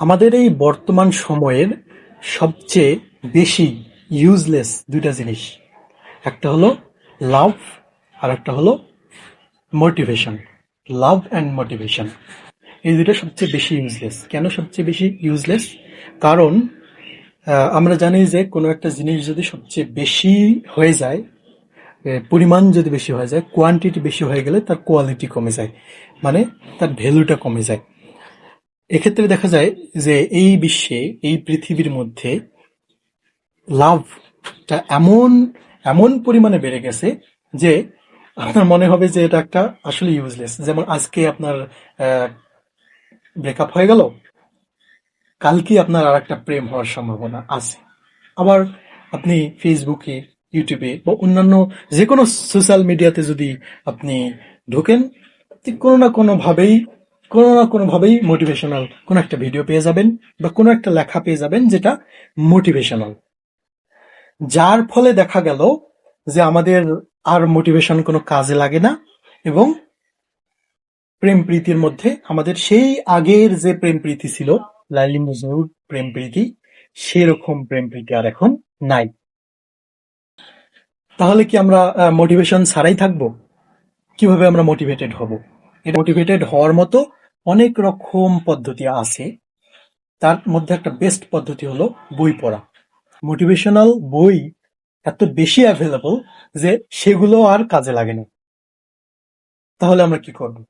আমাদের এই বর্তমান সময়ের সবচেয়ে বেশি ইউজলেস দুইটা জিনিস। একটা হলো লাভ আর একটা হলো মোটিভেশন লাভ অ্যান্ড মোটিভেশন এই দুইটা সবচেয়ে বেশি ইউজলেস কেন সবচেয়ে বেশি ইউজলেস কারণ আমরা জানি যে কোনো একটা জিনিস যদি সবচেয়ে বেশি হয়ে যায় পরিমাণ যদি বেশি হয়ে যায় কোয়ান্টিটি বেশি হয়ে গেলে তার কোয়ালিটি কমে যায়। মানে তার ভ্যালুটা কমে যায়। এক্ষেত্রে দেখা যায় যে এই বিশ্বে, এই পৃথিবীর মধ্যে লাভটা এমন এমন পরিমাণে বেড়ে গেছে যে আপনার মনে হবে যে এটা একটা আসলে ইউজলেস যেমন আজকে আপনার ব্রেকআপ হয়ে গেল, কালকে আপনার আর একটা প্রেম হওয়ার সম্ভাবনা আছে। আবার আপনি ফেসবুকে ইউটিউবে বা অন্যান্য যে কোনো সোশ্যাল মিডিয়াতে যদি আপনি ঢোকেন কোনো না কোনো ভাবেই কোনো না কোনো ভাবেই মোটিভেশনাল কোনো একটা ভিডিও পেয়ে যাবেন বা কোনো একটা লেখা পেয়ে যাবেন যেটা মোটিভেশনাল যার ফলে দেখা গেল যে আমাদের আর মোটিভেশন কোনো কাজে লাগে না এবং প্রেম প্রীতির মধ্যে আমাদের সেই আগের যে প্রেম প্রীতি ছিল, লাইলি মজনুর প্রেম প্রীতি, সেরকম প্রেম প্রীতি আর এখন নাই। তাহলে কি আমরা মোটিভেশন ছাড়াই থাকব? কীভাবে আমরা মোটিভেটেড হব? মোটিভেটেড হওয়ার মতো অনেক রকম পদ্ধতি আছে। তার মধ্যে একটা বেস্ট পদ্ধতি হলো বই পড়া। মোটিভেশনাল বই এত বেশি অ্যাভেলেবল যে সেগুলো আর কাজে লাগে না তাহলে আমরা কি করব?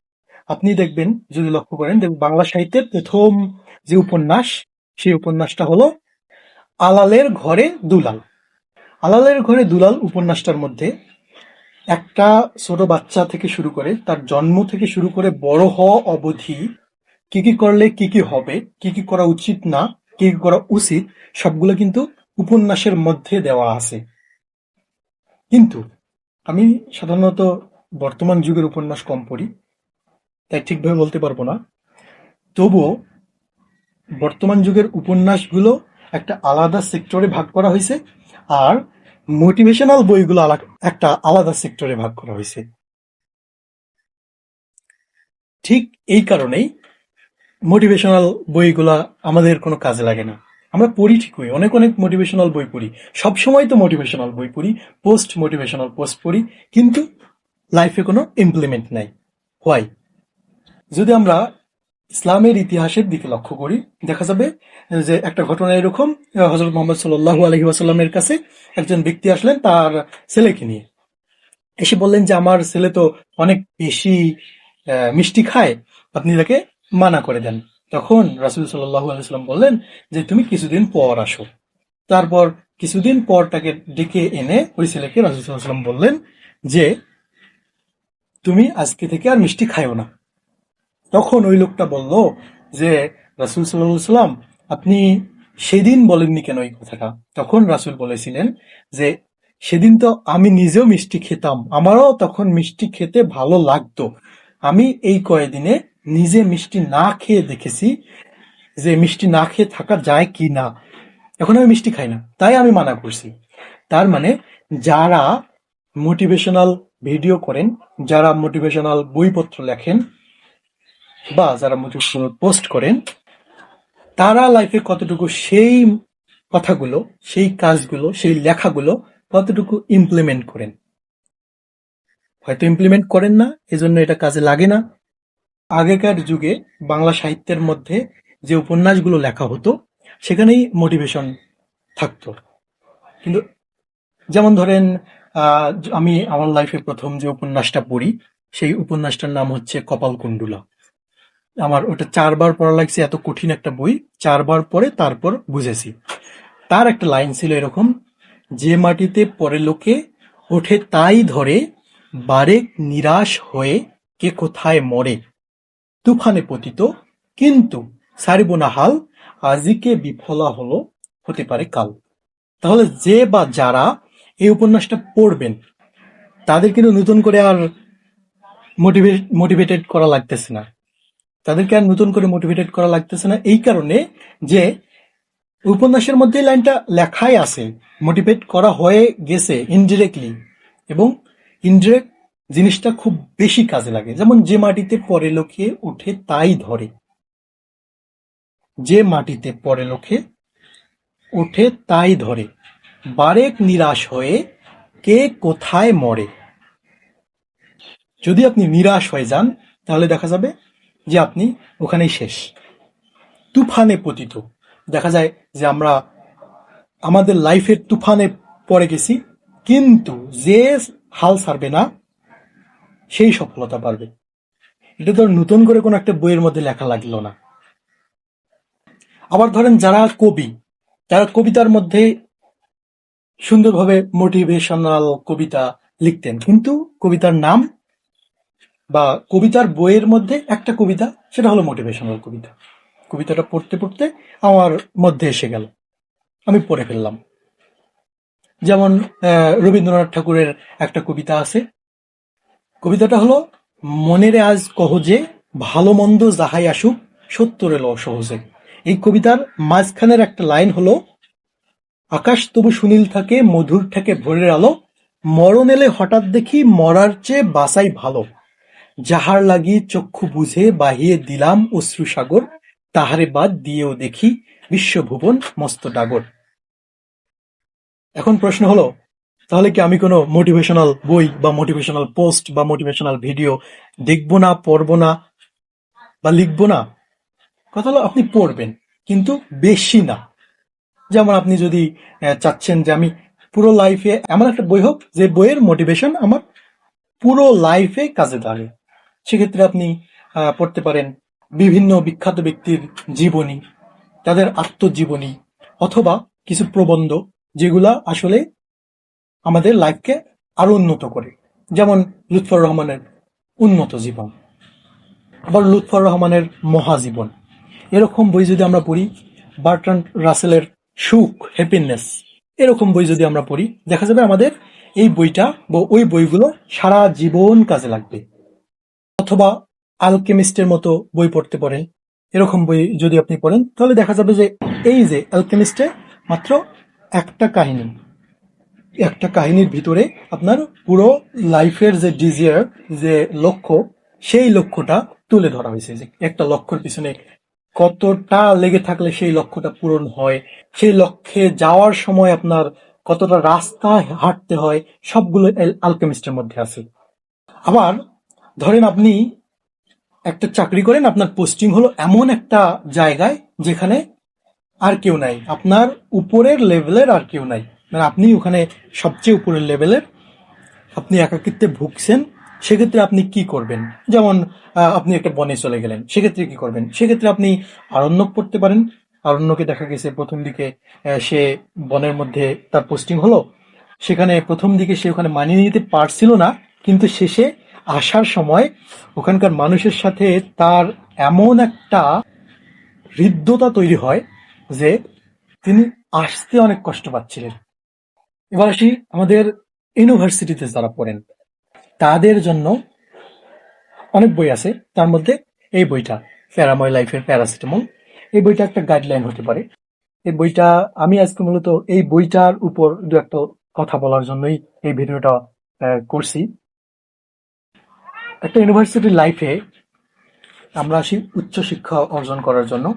আপনি দেখবেন, যদি লক্ষ্য করেন, দেখবেন বাংলা সাহিত্যের প্রথম যে উপন্যাস, সেই উপন্যাসটা হলো আলালের ঘরে দুলাল। আলালের ঘরে দুলাল উপন্যাসটার মধ্যে একটা ছোট বাচ্চা থেকে শুরু করে, তার জন্ম থেকে শুরু করে বড় হওয়া অবধি কি কি করলে কি কি হবে, কি কি করা উচিত না, কি কি করা উচিত, সবগুলো কিন্তু উপন্যাসের মধ্যে দেওয়া আছে। কিন্তু আমি সাধারণত বর্তমান যুগের উপন্যাস কম পড়ি, তাই ঠিকভাবে বলতে পারব না। তবুও বর্তমান যুগের উপন্যাসগুলো একটা আলাদা সেক্টরে ভাগ করা হয়েছে, আর মোটিভেশনাল বইগুলো একটা আলাদা সেক্টরে ভাগ করা হয়েছে। ঠিক এই কারণেই মোটিভেশনাল বইগুলা আমাদের কোনো কাজে লাগে না। আমরা পড়ি ঠিকই অনেক অনেক মোটিভেশনাল বই পড়ি। সবসময় তো মোটিভেশনাল বই পড়ি পোস্ট মোটিভেশনাল পোস্ট পড়ি, কিন্তু লাইফে কোনো ইমপ্লিমেন্ট নাই। হোয়াই যদি আমরা ইসলামের ইতিহাসের দিকে লক্ষ্য করি, দেখা যাবে যে একটা ঘটনা এরকম হজরত মোহাম্মদ সাল্লাহ আলহি ওয়াসাল্লামের কাছে একজন ব্যক্তি আসলেন তার ছেলেকে নিয়ে। এসে বললেন যে, আমার ছেলে তো অনেক বেশি মিষ্টি খায়, আপনি তাকে মানা করে দেন। তখন রাসুল সাল্লাহ আলাইসাল্লাম বললেন যে, তুমি কিছুদিন পর আসো। তারপর কিছুদিন পর তাকে ডেকে এনে ওই ছেলেকে রাসুল সাল্লাম বললেন যে, তুমি আজকে থেকে আর মিষ্টি খাইও না। তখন ওই লোকটা বলল যে, রাসুল সাল্লাম আপনি সেদিন বলেননি কেন এই কথাটা? তখন রাসুল বলেছিলেন যে, সেদিন তো আমি নিজেও মিষ্টি খেতাম, আমারও তখন মিষ্টি খেতে ভালো লাগতো। আমি এই কয়েকদিনে নিজে মিষ্টি না খেয়ে দেখেছি যে, মিষ্টি না খেয়ে থাকা যায় কি না। এখন আমি মিষ্টি খাই না, তাই আমি মানা করছি। তার মানে যারা মোটিভেশনাল ভিডিও করেন, যারা মোটিভেশনাল বইপত্র লেখেন বা যারা মোটিভেশনাল পোস্ট করেন, তারা লাইফে কতটুকু সেই কথাগুলো, সেই কাজগুলো, সেই লেখাগুলো কতটুকু ইমপ্লিমেন্ট করেন? হয়তো ইমপ্লিমেন্ট করেন না, এজন্য এটা কাজে লাগে না। আগেকার যুগে বাংলা সাহিত্যের মধ্যে যে উপন্যাসগুলো লেখা হতো, সেখানেই মোটিভেশন থাকতো। কিন্তু যেমন ধরেন আমি আমার লাইফে প্রথম যে উপন্যাসটা পড়ি, সেই উপন্যাসটার নাম হচ্ছে কপাল কপালকুণ্ডুলা। আমার ওটা চারবার পড়া লাগছে, এত কঠিন একটা বই। চারবার পরে তারপর বুঝেছি। তার একটা লাইন ছিল এরকম, যে মাটিতে পরে লোকে, ওঠে তাই ধরে, বারেক নিরাশ হয়ে কে কোথায় মরে। তুফানে পতিত, কিন্তু সারিব না হাল আজিকে বিফলা হলো, হতে পারে কাল। তাহলে যে বা যারা এই উপন্যাসটা পড়বেন, তাদের কিন্তু নতুন করে আর মোটিভেট মোটিভেটেড করা লাগতেছে না। তাদেরকে আর নতুন করে মোটিভেটেড করা লাগতেছে না। এই কারণে যে উপন্যাসের মধ্যে লাইনটা লেখাই আছে মোটিভেট করা হয়ে গেছে ইনডিরেক্টলি এবং ইনডিরেক্ট জিনিসটা খুব বেশি কাজে লাগে। যেমন যে মাটিতে পরে লোকে উঠে তাই ধরে। যে মাটিতে পরে লোকে উঠে তাই ধরে। বারেক নিরাশ হয়ে কে কোথায় মরে? যদি আপনি নিরাশ হয়ে যান, তাহলে দেখা যাবে যে আপনি ওখানেই শেষ। তুফানে পতিত। দেখা যায় যে আমরা আমাদের লাইফের তুফানে পড়ে গেছি, কিন্তু যে হাল ছাড়বে না, সেই সফলতা পারবে। এটা আর নতুন করে কোনো একটা বইয়ের মধ্যে লেখা লাগল না। আবার ধরেন যারা কবি, তারা কবিতার মধ্যে সুন্দরভাবে মোটিভেশনাল কবিতা লিখতেন, কিন্তু কবিতার নাম বা কবিতার বইয়ের মধ্যে একটা কবিতা, সেটা হলো মোটিভেশনাল কবিতা। কবিতাটা পড়তে পড়তে আমার মধ্যে এসে গেল। আমি পড়ে ফেললাম। যেমন রবীন্দ্রনাথ ঠাকুরের একটা কবিতা আছে। কবিতাটা হলো, মনের আজ কহ যে, ভালো মন্দ যাহাই আসুক সত্তরে ল সহজে। এই কবিতার মাঝখানের একটা লাইন হলো, আকাশ তবু সুনীল থাকে, মধুর থাকে ভোরের আলো, মরণ এলে হঠাৎ দেখি মরার চেয়ে বাসাই ভালো। যাহার লাগি চক্ষু বুঝে বাহিয়ে দিলাম অশ্রুসাগর, তাহারে বাদ দিয়েও দেখি বিশ্বভুবন মস্ত ডাগর। এখন প্রশ্ন হলো, তাহলে কি আমি কোনো মোটিভেশনাল বই বা মোটিভেশনাল পোস্ট বা মোটিভেশনাল ভিডিও দেখব না, পড়ব না, বা লিখব না? কথা হলো, আপনি পড়বেন, কিন্তু বেশি না। যেমন আপনি যদি চাচ্ছেন যে আমি পুরো লাইফে এমন একটা বই হোক, যে বইয়ের মোটিভেশন আমার পুরো লাইফে কাজে লাগে। সেক্ষেত্রে আপনি পড়তে পারেন বিভিন্ন বিখ্যাত ব্যক্তির জীবনী, তাদের আত্মজীবনী অথবা কিছু প্রবন্ধ যেগুলা আসলে আমাদের লাইফকে আরও উন্নত করে। যেমন লুৎফর রহমানের উন্নত জীবন, আবার লুৎফর রহমানের মহাজীবন। এরকম বই যদি আমরা পড়ি, বার্ট্রান্ড রাসেলের সুখ হ্যাপিনেস এরকম বই যদি আমরা পড়ি, দেখা যাবে আমাদের এই বইটা বা ওই বইগুলো সারা জীবন কাজে লাগবে। অথবা আলকেমিস্টের মতো বই পড়তে পারেন। এরকম বই যদি আপনি পড়েন, তাহলে দেখা যাবে যে এই যে অ্যালকেমিস্টে মাত্র একটা কাহিনী। একটা কাহিনীর ভিতরে আপনার পুরো লাইফের যে ডিজিয়ার যে লক্ষ্য, সেই লক্ষ্যটা তুলে ধরা হয়েছে। যে একটা লক্ষ্যের পিছনে কতটা লেগে থাকলে সেই লক্ষ্যটা পূরণ হয়, সেই লক্ষ্যে যাওয়ার সময় আপনার কতটা রাস্তা হাঁটতে হয়, সবগুলো আলকেমিস্টের মধ্যে আছে। আবার ধরেন আপনি একটা চাকরি করেন, আপনার পোস্টিং হলো এমন একটা জায়গায় যেখানে আর কেউ নাই। আপনার উপরের লেভেলের আর কেউ নাই। মানে আপনি ওখানে সবচেয়ে উপরের লেভেলের আপনি একাকিত্বে ভুগছেন, সেক্ষেত্রে আপনি কি করবেন? যেমন আপনি একটা বনে চলে গেলেন, সেক্ষেত্রে কি করবেন? সেক্ষেত্রে আপনি আরণ্যক পড়তে পারেন। আরণ্যকে দেখা গেছে, প্রথম দিকে সে বনের মধ্যে তার পোস্টিং হলো। সেখানে প্রথম দিকে সে ওখানে মানিয়ে নিতে পারছিল না, কিন্তু শেষে আসার সময় ওখানকার মানুষের সাথে তার এমন একটা হৃদ্যতা তৈরি হয় যে তিনি আসতে অনেক কষ্ট পাচ্ছিলেন। এবার আসি আমাদের ইউনিভার্সিটিতে যারা পড়েন, তাদের জন্য অনেক বই আছে। তার মধ্যে এই বইটা, প্যারাময় লাইফের প্যারাসিটামল, এই বইটা একটা গাইডলাইন হতে পারে। এই বইটা, আমি আজকে মূলত এই বইটার উপর দু একটা কথা বলার জন্যই এই ভিডিওটা করছি। একটা ইউনিভার্সিটি লাইফে আমরা আসি উচ্চ শিক্ষা অর্জন করার জন্য।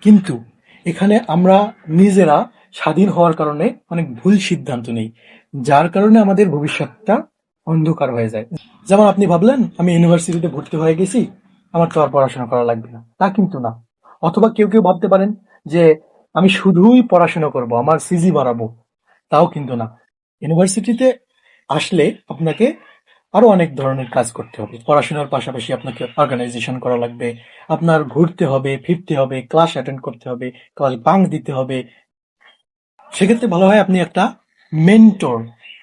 কিন্তু এখানে আমরা নিজেরা স্বাধীন হওয়ার কারণে অনেক ভুল সিদ্ধান্ত নেই, যার কারণে আমাদের ভবিষ্যৎটা অন্ধকার হয়ে যায়। যেমন আপনি ভাবলেন, আমি ইউনিভার্সিটিতে ভর্তি হয়ে গেছি, আমার তো আর পড়াশোনা করা লাগবে না। তা কিন্তু না। অথবা কেউ কেউ ভাবতে পারেন যে, আমি শুধুই পড়াশোনা করব, আমার সিজি বাড়াবো। তাও কিন্তু না। ইউনিভার্সিটিতে আসলে আপনাকে আরও অনেক ধরনের কাজ করতে হবে। পড়াশোনার পাশাপাশি আপনাকে অর্গানাইজেশন করা লাগবে। আপনার ঘুরতে হবে, ফিরতে হবে ক্লাস অ্যাটেন্ড করতে হবে ক্লাস বাং দিতে হবে। সেক্ষেত্রে ভালো হয় আপনি একটা মেন্টর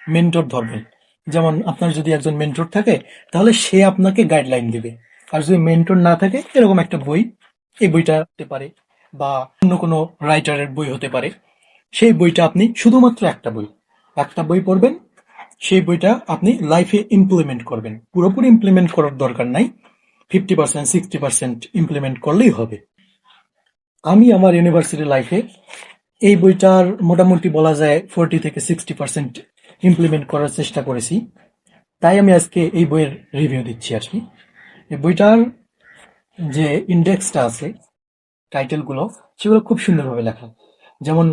মেন্টর ধরবেন। যেমন আপনার যদি একজন মেন্টর থাকে, তাহলে সে আপনাকে গাইডলাইন দিবে। আর যদি মেন্টর না থাকে, এরকম একটা বই, এই বইটা হতে পারে বা অন্য কোনো রাইটারের বই হতে পারে। সেই বইটা আপনি শুধুমাত্র একটা বই একটা বই পড়বেন সেই বইটা আপনি লাইফে ইমপ্লিমেন্ট করবেন। পুরোপুরি ইমপ্লিমেন্ট করার দরকার নাই। Fifty percent sixty percent implement করলেই হবে। আমি আমার ইউনিভার্সিটি লাইফে এই বইটার মোটামুটি বলা যায় ফোরটি থেকে সিক্সটি পার্সেন্ট ইমপ্লিমেন্ট করার চেষ্টা করেছি। তাই আমি আজকে এই বইয়ের রিভিউ দিচ্ছি আর কি। এই বইটার যে ইন্ডেক্সটা আছে টাইটেলগুলো সেগুলো খুব সুন্দরভাবে লেখা। যেমন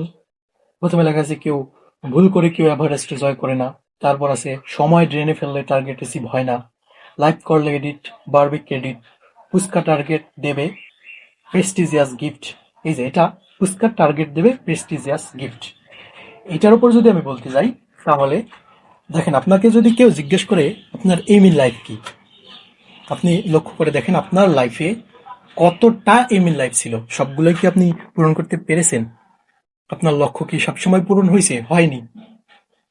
প্রথমে লেখা আছে, কেউ ভুল করে কেউ এভারেস্ট জয় করে না। তারপর আছে, সময় ড্রেনে ফেললে টার্গেট রিসিভ হয় না। লাইভ করলে এডিট বারবিক ক্রেডিট পুস্কা টার্গেট দেবে প্রেস্টিজিয়াস গিফট এই যে এটা পুস্কা টার্গেট দেবে প্রেস্টিজিয়াস গিফট এটার উপর যদি আমি বলতে যাই, তাহলে দেখেন, আপনাকে যদি কেউ জিজ্ঞেস করে, আপনার এম ইন লাইফ কি? আপনি লক্ষ্য করে দেখেন, আপনার লাইফে কতটা এম ইন লাইফ ছিল? সবগুলোই কি আপনি পূরণ করতে পেরেছেন? আপনার লক্ষ্য কি সবসময় পূরণ হয়েছে? হয়নি।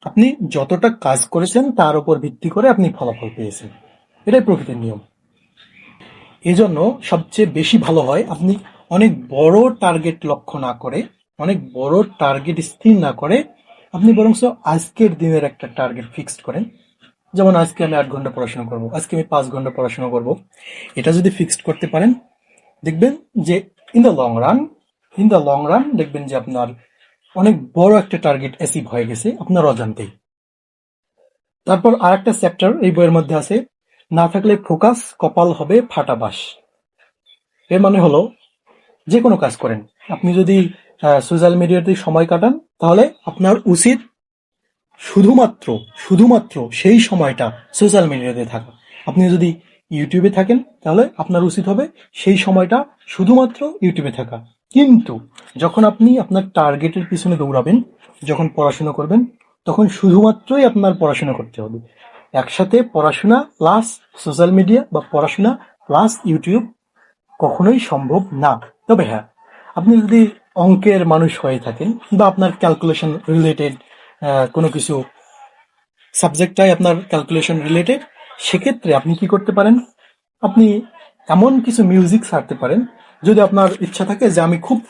আপনি যতটা কাজ করেছেন তার উপর ভিত্তি করে আপনি ফলাফল পেয়েছেন। এটাই প্রকৃতির নিয়ম। এজন্য সবচেয়ে বেশি ভালো হয় আপনি অনেক বড় টার্গেট লক্ষ্য না করে, অনেক বড় টার্গেট স্থির না করে আপনি বরং আজকের দিনের একটা টার্গেট ফিক্সড করেন। যেমন আজকে আমি আট ঘণ্টা পড়াশোনা করব, আজকে আমি পাঁচ ঘণ্টা পড়াশোনা করব। এটা যদি ফিক্সড করতে পারেন, দেখবেন যে in the long run in the long run দেখবেন যে আপনার অনেক বড় একটা টার্গেট অ্যাচিভ হয়ে গেছে, আপনার অজান্তেই। তারপর আর একটা চ্যাপ্টার এই বইয়ের মধ্যে আছে, না থাকলে ফোকাস কপাল হবে ফাটাবাস এর মানে হলো যে কোনো কাজ করেন, আপনি যদি সোশ্যাল মিডিয়াতে সময় কাটান, তাহলে আপনার উচিত শুধুমাত্র শুধুমাত্র সেই সময়টা সোশ্যাল মিডিয়াতে থাকা। আপনি যদি ইউটিউবে থাকেন, তাহলে আপনার উচিত হবে সেই সময়টা শুধুমাত্র ইউটিউবে থাকা। কিন্তু যখন আপনি আপনার টার্গেটের পিছনে দৌড়াবেন, যখন পড়াশোনা করবেন, তখন শুধুমাত্রই আপনার পড়াশোনা করতে হবে। একসাথে পড়াশোনা প্লাস সোশ্যাল মিডিয়া বা পড়াশোনা প্লাস ইউটিউব কখনোই সম্ভব না। তবে হ্যাঁ আপনি যদি অঙ্কের মানুষ হয়ে থাকেন বা আপনার ক্যালকুলেশন রিলেটেড কোনো কিছু সাবজেক্টটাই আপনার ক্যালকুলেশন রিলেটেড সেক্ষেত্রে আপনি কি করতে পারেন? আপনি এমন কিছু মিউজিক ছাড়তে পারেন যদি আপনার ইচ্ছা থাকে যে আমি খুব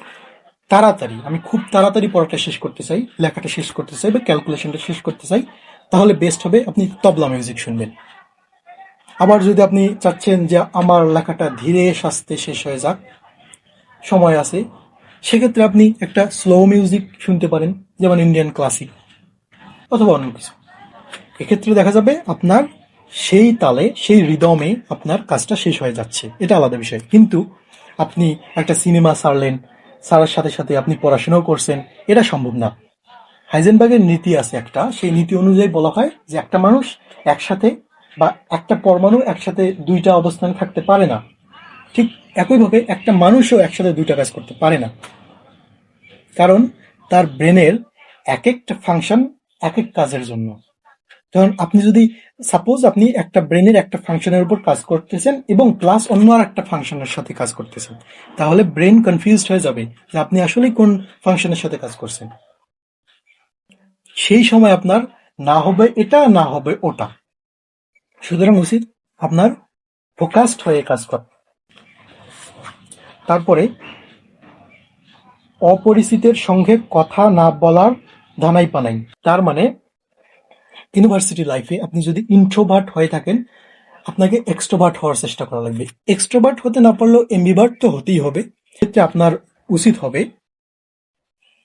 তাড়াতাড়ি, আমি খুব তাড়াতাড়ি পড়াটা শেষ করতে চাই, লেখাটা শেষ করতে চাই বা ক্যালকুলেশনটা শেষ করতে চাই, তাহলে বেস্ট হবে আপনি তবলা মিউজিক শুনবেন। আবার যদি আপনি চাচ্ছেন যে আমার লেখাটা ধীরে সাস্তে শেষ হয়ে যাক, সময় আছে, সেক্ষেত্রে আপনি একটা স্লো মিউজিক শুনতে পারেন, যেমন ইন্ডিয়ান ক্লাসিক অথবা অন্য কিছু। এক্ষেত্রে দেখা যাবে আপনার সেই তালে, সেই রিদমে আপনার কাজটা শেষ হয়ে যাচ্ছে। এটা আলাদা বিষয়। কিন্তু আপনি একটা সিনেমা সারলেন সারার সাথে সাথে আপনি পড়াশোনাও করছেন, এটা সম্ভব না। হাইজেনবার্গের নীতি আছে একটা, সেই নীতি অনুযায়ী বলা হয় যে একটা মানুষ একসাথে বা একটা পরমাণু একসাথে দুইটা অবস্থানে থাকতে পারে না। ঠিক একইভাবে একটা মানুষও একসাথে দুইটা কাজ করতে পারে না। কারণ তার ব্রেনের এক একটা ফাংশন এক এক কাজের জন্য। কারণ আপনি যদি সাপোজ আপনি একটা ব্রেনের একটা ফাংশনের উপর কাজ করতেছেন এবং প্লাস অন্য আর একটা ফাংশনের সাথে কাজ করতেছেন, তাহলে ব্রেন কনফিউজড হয়ে যাবে যে আপনি আসলে কোন ফাংশনের সাথে কাজ করছেন। সেই সময় আপনার না হবে এটা, না হবে ওটা। সুতরাং উচিত আপনার ফোকাসড হয়ে কাজ করা। তারপরে, অপরিচিতের সঙ্গে কথা না বলার ধানাই পানাই। তার মানে ইউনিভার্সিটি লাইফে আপনি যদি ইন্ট্রোভার্ট হয়ে থাকেন, আপনাকে এক্সট্রোভার্ট হওয়ার চেষ্টা করা লাগবে। এক্সট্রোভার্ট হতে না পারলেও এমবিভার্ট তো হতেই হবে। ক্ষেত্রে আপনার উচিত হবে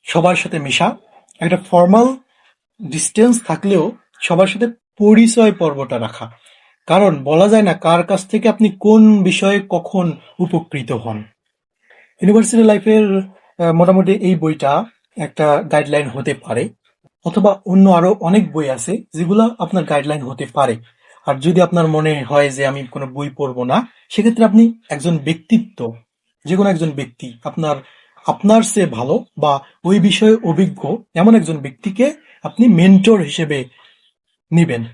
সবার সাথে মেশা। একটা ফর্মাল ডিস্টেন্স থাকলেও সবার সাথে পরিচয় পর্বটা রাখা। কারণ বলা যায় না কার কাছ থেকে আপনি কোন বিষয়ে কখন উপকৃত হন। ইউনিভার্সিটি লাইফের মোটামুটি এই বইটা একটা গাইডলাইন হতে পারে। অথবা অন্য আরও অনেক বই আছে যেগুলো আপনার গাইডলাইন হতে পারে। আর যদি আপনার মনে হয় যে আমি কোনো বই পড়ব না, সেক্ষেত্রে আপনি একজন ব্যক্তিত্ব যে কোনো একজন ব্যক্তি, আপনার আপনার সে ভালো বা ওই বিষয়ে অভিজ্ঞ এমন একজন ব্যক্তিকে আপনি মেন্টর হিসেবে নিবেন।